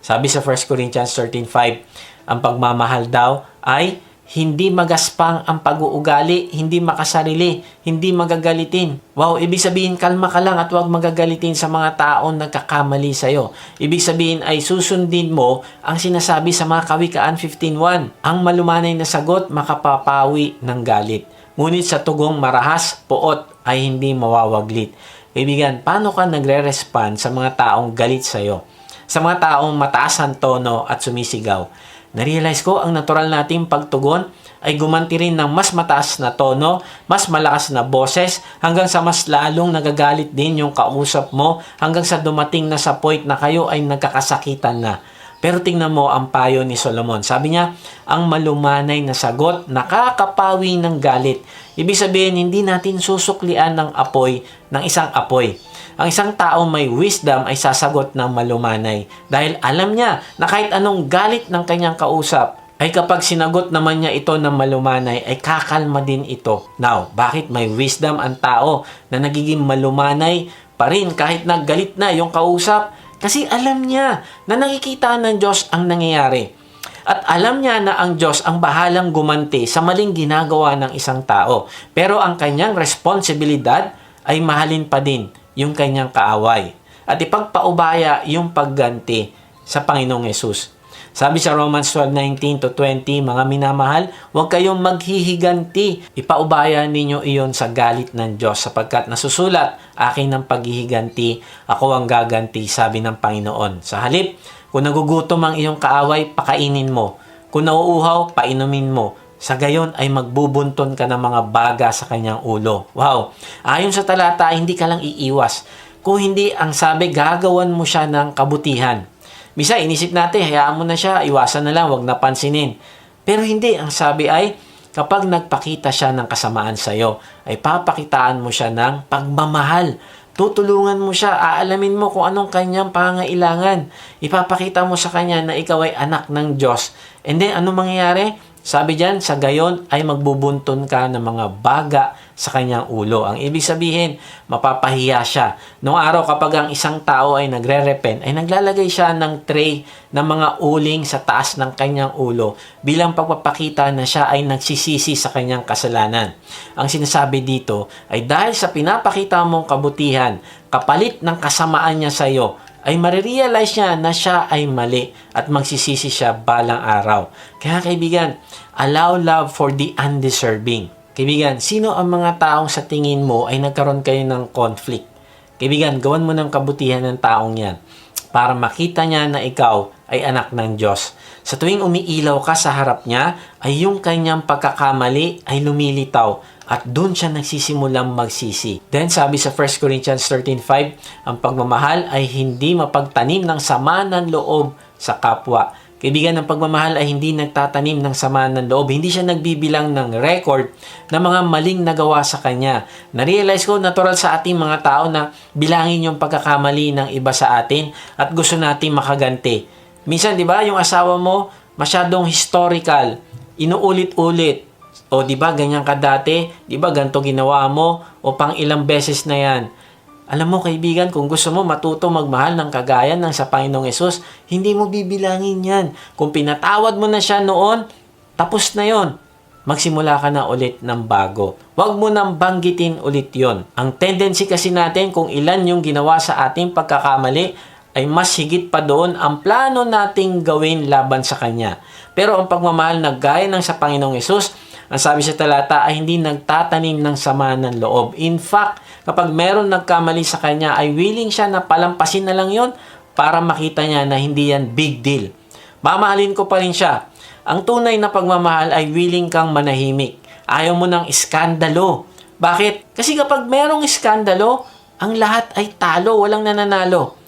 Sabi sa 1 Corinthians 13.5, ang pagmamahal daw ay hindi magaspang ang pag-uugali, hindi makasarili, hindi magagalitin. Wow, ibig sabihin kalma ka lang at huwag magagalitin sa mga taong nagkakamali sa'yo. Ibig sabihin ay susundin mo ang sinasabi sa mga kawikaan 15.1. Ang malumanay na sagot makapapawi ng galit. Ngunit sa tugong marahas, poot ay hindi mawawaglit. Kaibigan, paano ka nagre-respond sa mga taong galit sa'yo? Sa mga taong mataas ang tono at sumisigaw? Narealize ko ang natural nating pagtugon ay gumanti rin ng mas mataas na tono, mas malakas na boses, hanggang sa mas lalong nagagalit din yung kausap mo, hanggang sa dumating na sa point na kayo ay nagkakasakitan na. Pero tingnan mo ang payo ni Solomon. Sabi niya, ang malumanay na sagot, nakakapawi ng galit. Ibig sabihin, hindi natin susuklian ng apoy ng isang apoy. Ang isang tao may wisdom ay sasagot ng malumanay dahil alam niya na kahit anong galit ng kanyang kausap ay kapag sinagot naman niya ito ng malumanay ay kakalma din ito. Now, bakit may wisdom ang tao na nagiging malumanay pa rin kahit naggalit na yung kausap? Kasi alam niya na nakikita ng Diyos ang nangyayari. At alam niya na ang Diyos ang bahalang gumanti sa maling ginagawa ng isang tao. Pero ang kanyang responsibilidad ay mahalin pa din yung kanyang kaaway. At ipagpaubaya yung pagganti sa Panginoong Yesus. Sabi sa Romans 12:19 to 20, mga minamahal, huwag kayong maghihiganti. Ipaubaya ninyo iyon sa galit ng Diyos sapagkat nasusulat, akin ang paghihiganti, ako ang gaganti, sabi ng Panginoon. Sa halip, kung nagugutom ang iyong kaaway, pakainin mo. Kung nauuhaw, painumin mo. Sa gayon ay magbubunton ka ng mga baga sa kanyang ulo. Wow! Ayon sa talata, hindi ka lang iiwas. Kung hindi, ang sabi, gagawan mo siya ng kabutihan. Misa, inisip natin, hayaan mo na siya, iwasan na lang, wag napansinin. Pero hindi, ang sabi ay, kapag nagpakita siya ng kasamaan sa iyo, ay papakitaan mo siya ng pagmamahal. Tutulungan mo siya, aalamin mo kung anong kanyang pangailangan. Ipapakita mo sa kanya na ikaw ay anak ng Diyos. And then, ano mangyayari? Sabi diyan, sa gayon ay magbubunton ka ng mga baga sa kanyang ulo. Ang ibig sabihin, mapapahiya siya. Noong araw kapag ang isang tao ay nagre-repent, ay naglalagay siya ng tray ng mga uling sa taas ng kanyang ulo bilang pagpapakita na siya ay nagsisisi sa kanyang kasalanan. Ang sinasabi dito ay dahil sa pinapakita mong kabutihan, kapalit ng kasamaan niya sa iyo, ay marirealize niya na siya ay mali at magsisisi siya balang araw. Kaya kaibigan, allow love for the undeserving. Kaibigan, sino ang mga taong sa tingin mo ay nagkaroon kayo ng conflict? Kaibigan, gawan mo ng kabutihan ng taong yan para makita niya na ikaw ay anak ng Diyos. Sa tuwing umiilaw ka sa harap niya, ay yung kanyang pagkakamali ay lumilitaw at doon siya nagsisimulang magsisi. Then sabi sa 1 Corinthians 13.5, ang pagmamahal ay hindi mapagtanim ng sama ng loob sa kapwa. Kaibigan, ang pagmamahal ay hindi nagtatanim ng sama ng loob. Hindi siya nagbibilang ng record ng mga maling nagawa sa kanya. Na-realize ko, natural sa ating mga tao na bilangin yung pagkakamali ng iba sa atin at gusto natin makaganti. Minsan, di ba, yung asawa mo, masyadong historical, inuulit-ulit. O di ba ganyan ka dati? Di ba ganto ginawa mo? O pang ilang beses na yan? Alam mo kaibigan, kung gusto mo matuto magmahal ng kagaya ng sa Panginoong Yesus, hindi mo bibilangin yan. Kung pinatawad mo na siya noon, tapos na yon. Magsimula ka na ulit ng bago. Huwag mo nang banggitin ulit yon. Ang tendency kasi natin kung ilan yung ginawa sa ating pagkakamali, ay mas higit pa doon ang plano nating gawin laban sa Kanya. Pero ang pagmamahal na gaya ng sa Panginoong Yesus, ang sabi sa talata ay hindi nagtatanim ng sama ng loob. In fact, kapag meron nagkamali sa kanya, ay willing siya na palampasin na lang yon para makita niya na hindi yan big deal. Mamahalin ko pa rin siya. Ang tunay na pagmamahal ay willing kang manahimik. Ayaw mo ng iskandalo. Bakit? Kasi kapag merong iskandalo, ang lahat ay talo, walang nananalo.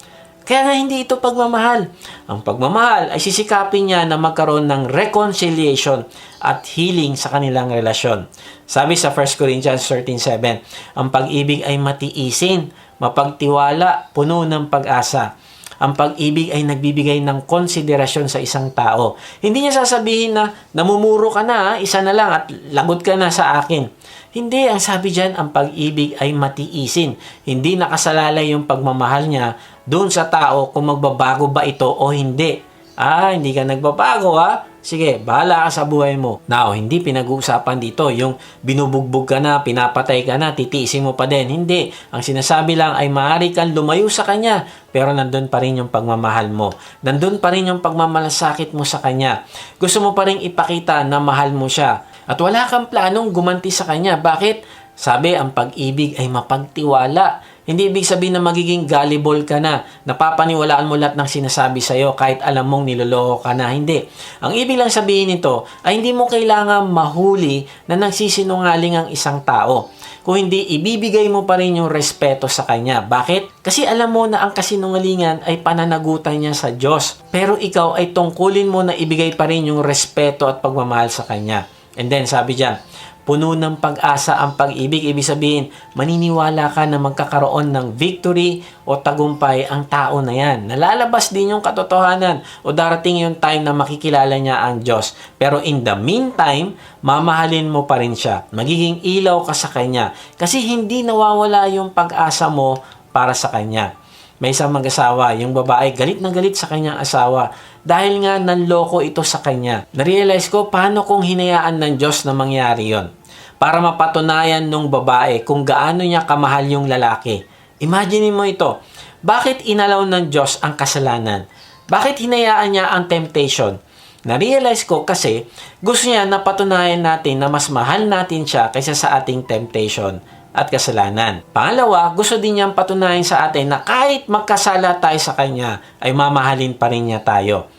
Kaya nga hindi ito pagmamahal. Ang pagmamahal ay sisikapin niya na magkaroon ng reconciliation at healing sa kanilang relasyon. Sabi sa 1 Corinthians 13.7, ang pag-ibig ay matiisin, mapagtiwala, puno ng pag-asa. Ang pag-ibig ay nagbibigay ng konsiderasyon sa isang tao. Hindi niya sasabihin na namumuro ka na, isa na lang at lagot ka na sa akin. Hindi, ang sabi dyan, ang pag-ibig ay matiisin. Hindi nakasalalay yung pagmamahal niya doon sa tao kung magbabago ba ito o hindi. Ah, hindi ka nagbabago ha? Sige, bahala ka sa buhay mo. Now, hindi pinag-uusapan dito yung binubugbog ka na, pinapatay ka na, titiisin mo pa din. Hindi. Ang sinasabi lang ay maaari kang lumayo sa kanya, pero nandun pa rin yung pagmamahal mo. Nandun pa rin yung pagmamalasakit mo sa kanya. Gusto mo pa rin ipakita na mahal mo siya. At wala kang planong gumanti sa kanya. Bakit? Sabi, ang pag-ibig ay mapagtiwala. Hindi ibig sabihin na magiging gullible ka na. Napapaniwalaan mo lahat ng sinasabi sa'yo kahit alam mong niloloko ka na. Hindi. Ang ibig lang sabihin nito ay hindi mo kailangan mahuli na nagsisinungaling ang isang tao. Kung hindi, ibibigay mo pa rin yung respeto sa kanya. Bakit? Kasi alam mo na ang kasinungalingan ay pananagutan niya sa Diyos. Pero ikaw ay tungkulin mo na ibigay pa rin yung respeto at pagmamahal sa kanya. And then, sabi dyan, puno ng pag-asa ang pag-ibig. Ibig sabihin, maniniwala ka na magkakaroon ng victory o tagumpay ang tao na yan. Nalalabas din yung katotohanan o darating yung time na makikilala niya ang Diyos. Pero in the meantime, mamahalin mo pa rin siya. Magiging ilaw ka sa Kanya. Kasi hindi nawawala yung pag-asa mo para sa Kanya. May isang mag-asawa, yung babae galit na galit sa kanyang asawa dahil nga nanloko ito sa kanya. Narealize ko paano kung hinayaan ng Diyos na mangyari yon para mapatunayan nung babae kung gaano niya kamahal yung lalaki. Imagine mo ito. Bakit inalaw ng Diyos ang kasalanan? Bakit hinayaan niya ang temptation? Na-realize ko kasi gusto niya na patunayan natin na mas mahal natin siya kaysa sa ating temptation at kasalanan. Pangalawa, gusto din niyang patunayan sa atin na kahit magkasala tayo sa Kanya, ay mamahalin pa rin niya tayo.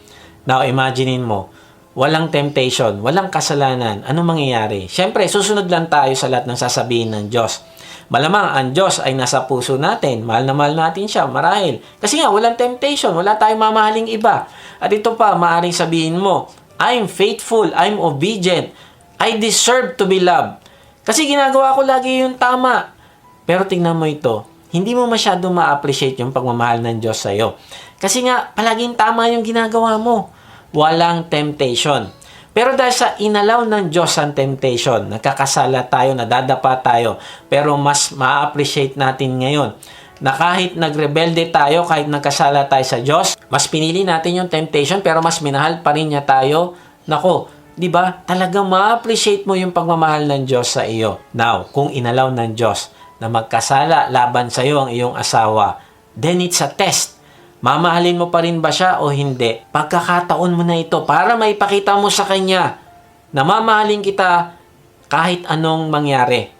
Now, imaginein mo, walang temptation, walang kasalanan, ano mangyayari? Siyempre, susunod lang tayo sa lahat ng sasabihin ng Diyos. Malamang ang Diyos ay nasa puso natin. Mahal na mahal natin siya, marahil. Kasi nga, walang temptation, wala tayong mamahaling iba. At ito pa, maaring sabihin mo, I'm faithful, I'm obedient, I deserve to be loved. Kasi ginagawa ko lagi yung tama. Pero tingnan mo ito, hindi mo masyado ma-appreciate yung pagmamahal ng Diyos sa'yo. Kasi nga, palaging tama yung ginagawa mo. Walang temptation. Pero dahil sa inalaw ng Diyos ang temptation, nagkakasala tayo, nadadapa tayo, pero mas ma-appreciate natin ngayon na kahit nagrebelde tayo, kahit nagkasala tayo sa Diyos, mas pinili natin yung temptation, pero mas minahal pa rin niya tayo. Nako, di ba? Talagang ma-appreciate mo yung pagmamahal ng Diyos sa iyo. Now, kung inalaw ng Diyos na magkasala laban sa iyo ang iyong asawa, then it's a test. Mamahalin mo pa rin ba siya o hindi? Pagkakataon mo na ito para maipakita mo sa kanya na mamahalin kita kahit anong mangyari.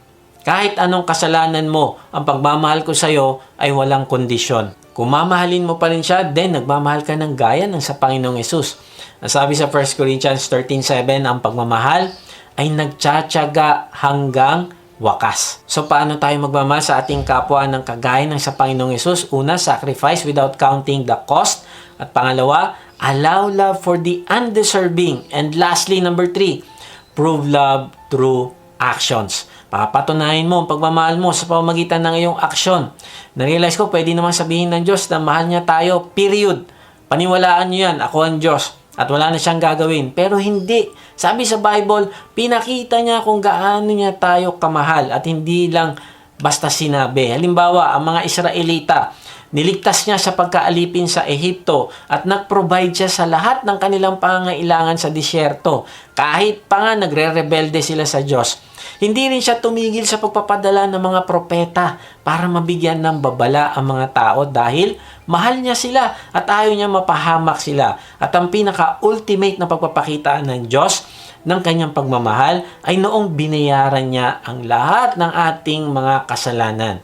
Kahit anong kasalanan mo, ang pagmamahal ko sa iyo ay walang kondisyon. Kung mamahalin mo pa rin siya, then nagmamahal ka ng gaya ng sa Panginoong Yesus. Ang sabi sa 1 Corinthians 13.7, ang pagmamahal ay nagtsatsaga hanggang wakas. So paano tayo magmamahal sa ating kapwa ng kagaya ng sa Panginoong Yesus? Una, sacrifice without counting the cost. At pangalawa, allow love for the undeserving. And lastly, number three, prove love through actions. Papatunayan mo ang pagmamahal mo sa pamamagitan ng iyong aksyon. Narealize ko, pwede naman sabihin ng Diyos na mahal niya tayo, period. Paniwalaan niyo yan, ako ang Diyos. At wala na siyang gagawin. Pero hindi. Sabi sa Bible, pinakita niya kung gaano niya tayo kamahal at hindi lang basta sinabi. Halimbawa, ang mga Israelita, niligtas niya sa pagkaalipin sa Ehipto at nag-provide siya sa lahat ng kanilang pangangailangan sa disyerto. Kahit pa nga nagre-rebelde sila sa Diyos. Hindi rin siya tumigil sa pagpapadala ng mga propeta para mabigyan ng babala ang mga tao dahil mahal niya sila at ayaw niya mapahamak sila. At ang pinaka-ultimate na pagpapakita ng Diyos ng kanyang pagmamahal ay noong binayaran niya ang lahat ng ating mga kasalanan.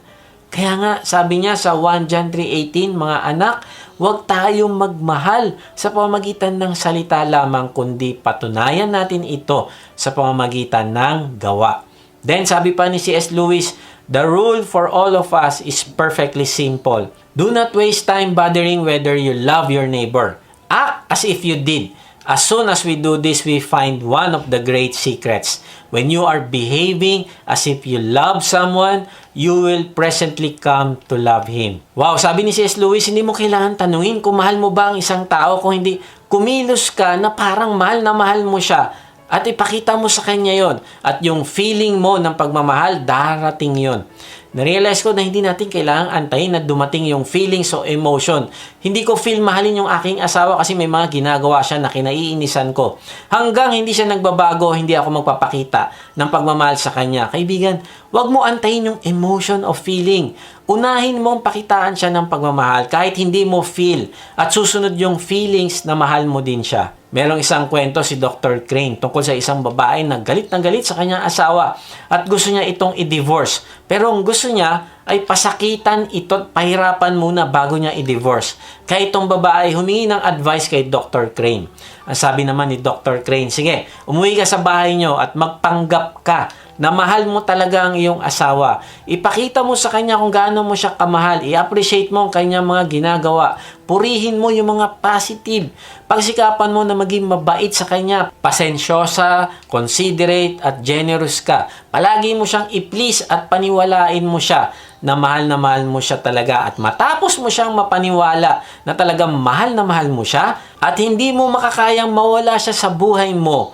Kaya nga, sabi niya sa 1 John 3.18, mga anak, huwag tayong magmahal sa pamamagitan ng salita lamang, kundi patunayan natin ito sa pamamagitan ng gawa. Then, sabi pa ni C.S. Lewis, The rule for all of us is perfectly simple. Do not waste time bothering whether you love your neighbor. Act as if you did. As soon as we do this, we find one of the great secrets. When you are behaving as if you love someone, you will presently come to love him. Wow, sabi ni C.S. Lewis, hindi mo kailangan tanungin kung mahal mo ba ang isang tao kung hindi kumilos ka na parang mahal na mahal mo siya at ipakita mo sa kanya yon at yung feeling mo ng pagmamahal darating yon narealize ko na hindi natin kailangang antayin na dumating yung feelings o emotion. Hindi ko feel mahalin yung aking asawa kasi may mga ginagawa siya na kinaiinisan ko. Hanggang hindi siya nagbabago, hindi ako magpapakita ng pagmamahal sa kanya. Kaibigan, wag mo antayin yung emotion o feeling. Unahin mong pakitaan siya ng pagmamahal kahit hindi mo feel at susunod yung feelings na mahal mo din siya. Merong isang kwento si Dr. Crane tungkol sa isang babae na galit na galit sa kanyang asawa at gusto niya itong i-divorce. Pero ang gusto niya ay pasakitan ito at pahirapan muna bago niya i-divorce. Kaya itong babae humingi ng advice kay Dr. Crane. Ang sabi naman ni Dr. Crane, sige, umuwi ka sa bahay niyo at magpanggap ka na mahal mo talaga ang iyong asawa. Ipakita mo sa kanya kung gaano mo siya kamahal. I-appreciate mo ang kanyang mga ginagawa. Purihin mo yung mga positive. Pagsikapan mo na maging mabait sa kanya. Pasensyosa, considerate, at generous ka. Palagi mo siyang i-please at paniwalain mo siya na mahal na mahal mo siya talaga at matapos mo siyang mapaniwala na talagang mahal na mahal mo siya at hindi mo makakayang mawala siya sa buhay mo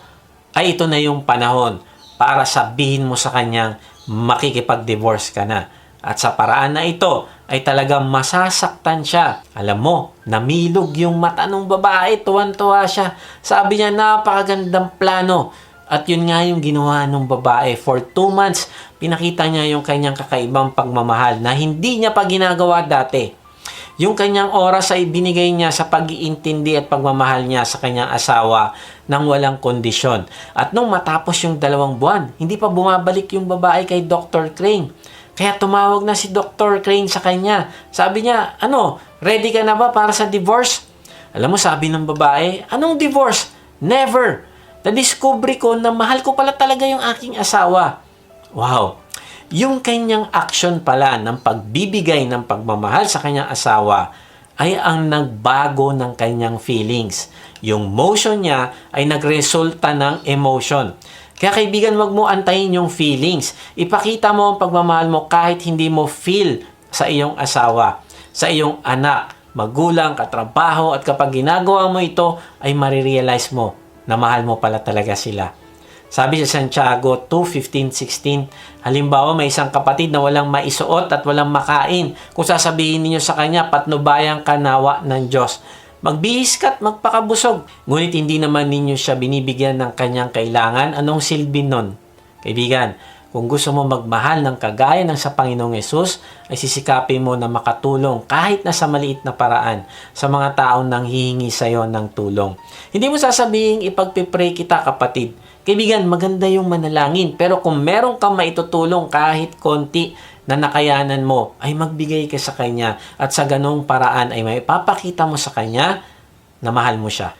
ay ito na yung panahon para sabihin mo sa kanyang makikipag-divorce ka na. At sa paraan na ito ay talagang masasaktan siya. Alam mo, namilog yung mata ng babae, tuwan-tuwa siya. Sabi niya, napakagandang plano. At yun nga yung ginawa ng babae. For two months, pinakita niya yung kanyang kakaibang pagmamahal na hindi niya pa ginagawa dati. Yung kanyang oras ay binigay niya sa pag-iintindi at pagmamahal niya sa kanyang asawa nang walang kondisyon. At nung matapos yung dalawang buwan, hindi pa bumabalik yung babae kay Dr. Crane. Kaya tumawag na si Dr. Crane sa kanya. Sabi niya, ano, ready ka na ba para sa divorce? Alam mo, sabi ng babae, anong divorce? Never! Na-discovery ko na mahal ko pala talaga yung aking asawa. Wow! Yung kanyang action pala ng pagbibigay ng pagmamahal sa kanyang asawa ay ang nagbago ng kanyang feelings. Yung motion niya ay nagresulta ng emotion. Kaya kaibigan, wag mo antayin yung feelings. Ipakita mo ang pagmamahal mo kahit hindi mo feel sa iyong asawa, sa iyong anak, magulang, katrabaho, at kapag ginagawa mo ito, ay marirealize mo na mahal mo pala talaga sila. Sabi sa Santiago 2.15.16, halimbawa may isang kapatid na walang maisuot at walang makain. Kung sasabihin ninyo sa kanya, patnubayang kanawa ng Diyos. Magbihis ka at magpakabusog. Ngunit hindi naman ninyo siya binibigyan ng kanyang kailangan. Anong silbi nun? Kaibigan, kung gusto mo magmahal ng kagaya ng sa Panginoong Yesus, ay sisikapin mo na makatulong kahit na sa maliit na paraan sa mga taong nang hihingi sa iyo ng tulong. Hindi mo sasabihin ipagpipray kita kapatid. Kaibigan, maganda yung manalangin. Pero kung meron kang maitutulong kahit konti na nakayanan mo, ay magbigay ka sa Kanya. At sa ganong paraan ay may papakita mo sa Kanya na mahal mo siya.